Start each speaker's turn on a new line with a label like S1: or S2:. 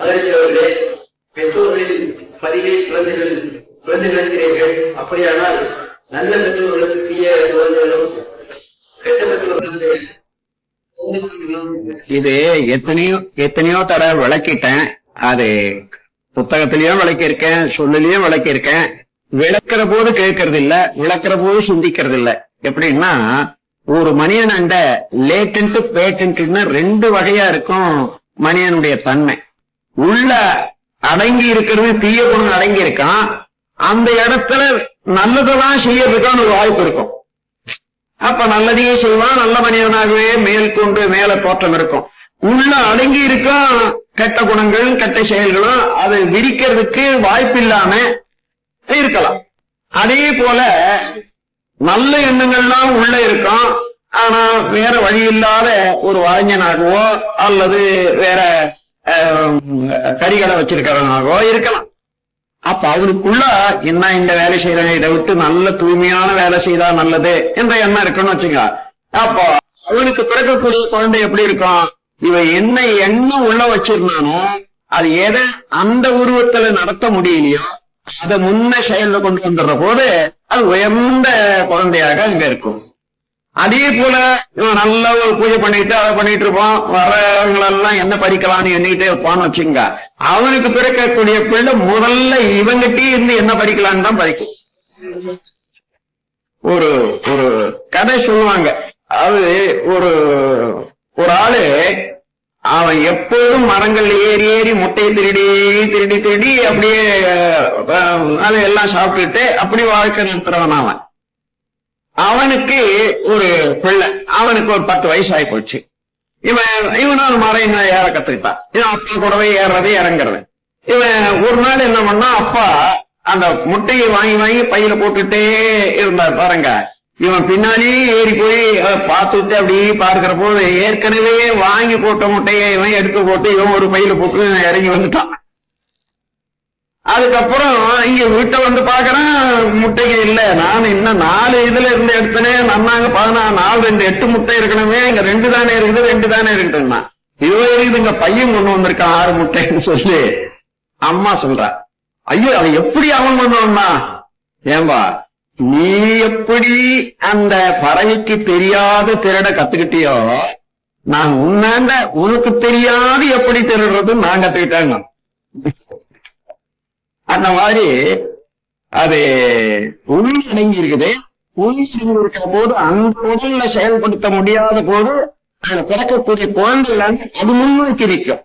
S1: மகிழ்ச்சி பெற்றோர்களின் பதிவை குழந்தைகள் குழந்தை நினைக்கிறீர்கள் அப்படியானால் நல்ல பெற்றோர்களுக்கு தீய குழந்தைகளும் கெட்ட பெற்றோர்களுக்கு
S2: இது எத்தனையோ எத்தனையோ தர விளக்கிட்டேன். அது புத்தகத்திலயும் விளக்கியிருக்கேன் சொல்லிலயும் விளக்கியிருக்கேன். விளக்குற போது கேட்கறது இல்ல விளக்குற போது சிந்திக்கிறது இல்ல எப்படின்னா ஒரு மனிதன் அண்ட லேட்டன்ட் பேட்டன்ட்னு ரெண்டு வகையா இருக்கும் மனிதனுடைய தன்மை. உள்ள அடங்கி இருக்கிறது தீய குணம் அடங்கி இருக்கான். அந்த இடத்துல நல்லதெல்லாம் செய்யறதுக்கான ஒரு வாய்ப்பு இருக்கும். அப்ப நல்லதையே செய்வான் நல்ல மனிதனாகவே மேல் கொண்டு மேல தோற்றம் இருக்கும். உள்ள அடங்கி இருக்கும் கெட்ட குணங்களும் கெட்ட செயல்களும் அது விரிக்கிறதுக்கு வாய்ப்பு இல்லாம இருக்கலாம். அதே போல நல்ல எண்ணங்கள்லாம் உள்ள இருக்கும் ஆனா வேற வழி இல்லாத ஒரு வளைஞனாகவோ அல்லது வேற கறிகளை வச்சிருக்கிறவனாகவோ இருக்கலாம். அப்ப அவனுக்குள்ள என்ன இந்த வேலை செய்யறேன் இதை விட்டு நல்ல தூய்மையான வேலை செய்தா நல்லது என்ற எண்ணம் இருக்குன்னு வச்சுங்க அப்போ அவனுக்கு பிறக்கக்கூடிய குழந்தை எப்படி இருக்கும் இவன் என்ன எண்ணம் உள்ள வச்சிருந்தானோ அது எதை அந்த உருவத்துல நடத்த முடியலையோ அதை முன்ன செயல்ல கொண்டு வந்துடுற போது அது உயர்ந்த குழந்தையாக அங்க இருக்கும். அதே போல நல்ல ஒரு பூஜை பண்ணிட்டு அதை பண்ணிட்டு இருப்பான் வர்றவங்களெல்லாம் என்ன பறிக்கலாம்னு எண்ணிட்டே இருப்பான்னு வச்சுங்க அவனுக்கு பிறக்கக்கூடிய பிள்ளை முதல்ல இவங்கிட்டே இருந்து என்ன பறிக்கலாம்னு தான் பறிக்கும். ஒரு ஒரு கதை சொல்லுவாங்க. அது ஒரு ஒரு ஆளு அவன் எப்போதும் மரங்கள் ஏறி ஏறி முட்டையை திருடி திருடி திருடி அப்படியே அதை எல்லாம் சாப்பிட்டுட்டு அப்படி வாழ்க்கை நடத்துறவன் அவன். அவனுக்கு ஒரு பிள்ளை. அவனுக்கு ஒரு பத்து வயசு ஆகி போச்சு. இவன் இவனும் ஒரு இன்னும் ஏற கத்துக்கிட்டான். இவன் அப்பா கூடவே ஏறதே இறங்குறது. இவன் ஒரு நாள் என்ன பண்ணா அப்பா அந்த முட்டையை வாங்கி வாங்கி பையில போட்டுட்டே இருந்தார். பாருங்க. இவன் பின்னாலேயே ஏறி போய் பார்த்துட்டு அப்படியே பார்க்கிற போது ஏற்கனவே வாங்கி போட்ட முட்டையை இவன் எடுத்து போட்டு இவன் ஒரு பையில போட்டு இறங்கி வந்துட்டான். அதுக்கப்புறம் இங்க வீட்டை வந்து பாக்குறேன் முட்டைக்கு இல்ல. நான் இன்னும் நாலு இதுல இருந்து எடுத்தனே நன்னாங்க பதினாறு நாலு ரெண்டு எட்டு முட்டை இருக்கணுமே. இங்க ரெண்டு தானே இருக்குது ரெண்டு தானே இருக்குன்னா இது இருக்குதுங்க பையன் கொண்டு வந்திருக்கான் ஆறு முட்டைன்னு சொல்லி. அம்மா சொல்றா ஐயோ அவன் எப்படி அவன் கொண்டு வந்தான்? ஏம்பா நீ எப்படி அந்த பறவைக்கு தெரியாத திருட கத்துக்கிட்டியோ நான் உன்னாண்ட உனக்கு தெரியாது எப்படி திருடுறது நான் கத்துக்கிட்டாங்க. அந்த மாதிரி அது உள் அடங்கி இருக்குது உள் அடங்கி இருக்கிற போது அந்த உடல்ல செயல்படுத்த முடியாத போது அதுல பிறக்கக்கூடிய குழந்தைகள் அது முன்னோக்கி நிற்கும்.